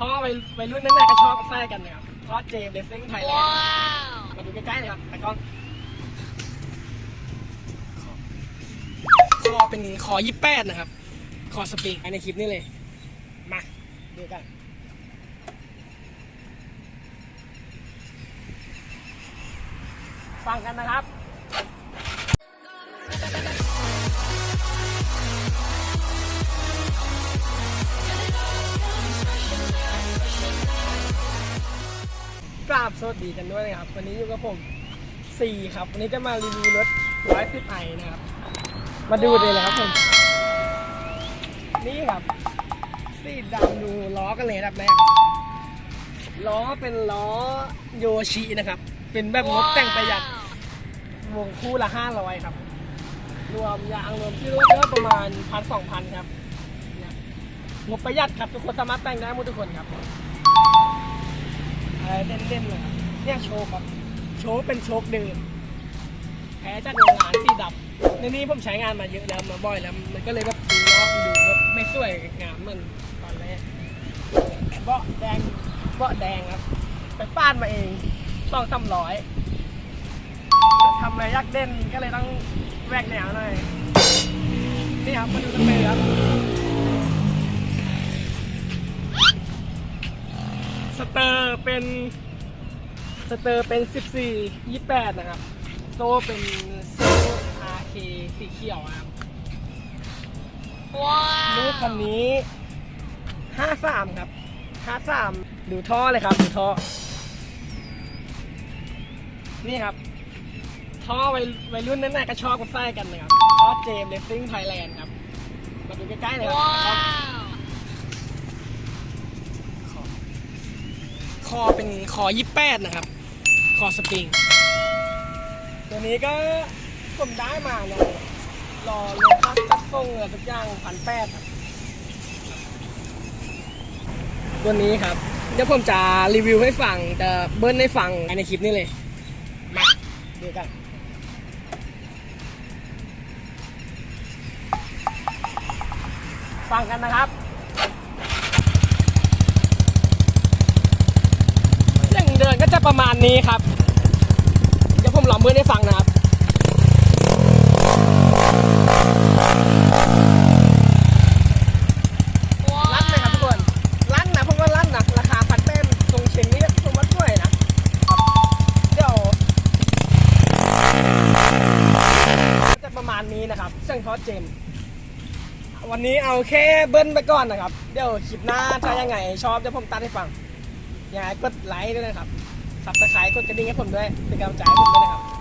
ท่อไปไปรุ่นนั้นๆก็ชอบแทรกกันนะครับท่อเจมเดซิ่งไทยแลนด์มาดูใกล้ๆเลยครับแต่กล้องคอเป็นคอยี่แปดนะครับ คอสปริงในคลิปนี้เลย มาดูกันฟังกันนะครับ สวัสดีกันด้วยนะครับ วันนี้อยู่กับผมสี่ครับ วันนี้จะมารีวิวรถร้อยสิบไอนะครับ มาดูเลยนะครับผมนี่ครับสีดำดูล้อกันเลยอันดับแรกครับล้อเป็นล้อโยชินะครับ เป็นแบบงบแต่งประหยัดวงคู่ละห้าร้อยครับ รวมยางรวมที่รถก็ประมาณพันสองพันครับเนี่ยงบประหยัดครับทุกคนสามารถแต่งได้หมดทุกคนครับอะไร เล่นๆเลยเนี่ยโชว์ครับ โชว์เป็นโชคเดิมแพ้จากโรงงานสีดำในนี้ผมใช้งานมาเยอะแล้วมาบ่อยแล้ว มันก็เลยแบบดูล้อดูแบบไม่สวยงามมือนตอนแรกเบาะแดงเบาะแดงครับ ไปป้านมาเองสองสามร้อยทำอะไรยากเด่นก็เลยต้องแวกแนวหน่อยนี่ครับมาดูสเปรย์ครับ สเตอร์เป็นสเตอร์เป็น 14 28 นะครับ โซ่เป็นโซ่ RK สีเขียวครับรูปคันนี้ 53 ครับ 53 ดูท่อเลยครับ ดูท่อ นี่ครับ ท่อวัยวัยรุ่นนั้นน่ะก็ชอบกันไส้กันนะครับท่อเจมเลสซิ่งไทยแลนด์ครับ มาดูใกล้ๆเลยครับ คอเป็นคอยี่แปดนะครับ คอสปริง ตัวนี้ก็ผมได้มาเนี่ยรอลงค่าจัดส่งอะทุกอย่างพันแปดตัวนี้ครับ เดี๋ยวผมจะรีวิวให้ฟังจะเบิ้ลให้ฟังในคลิปนี้เลย มาดูกันฟังกันนะครับเสียงเดินก็ จะประมาณนี้ครับ เดี๋ยวผมลองเบิ้ลให้ฟังนะครับลั่นไหมครับทุกคนลั่นนะผมว่าลั่นนะราคาพันแต้มทรงเชงนี่ผมว่าช่วยนะเดี๋ยวจะประมาณนี้นะครับเสียงทอดเจมวันนี้เอาแค่เบิ้ลไปก่อนนะครับ เดี๋ยวคลิปหน้าถ้ายังไงชอบเดี๋ยวผมตัดให้ฟังยังไงกดไลค์ด้วยนะครับ สับตะไคร้กดกระดิ่งให้ผมด้วยเป็นกำลังใจให้ผมด้วยนะครับ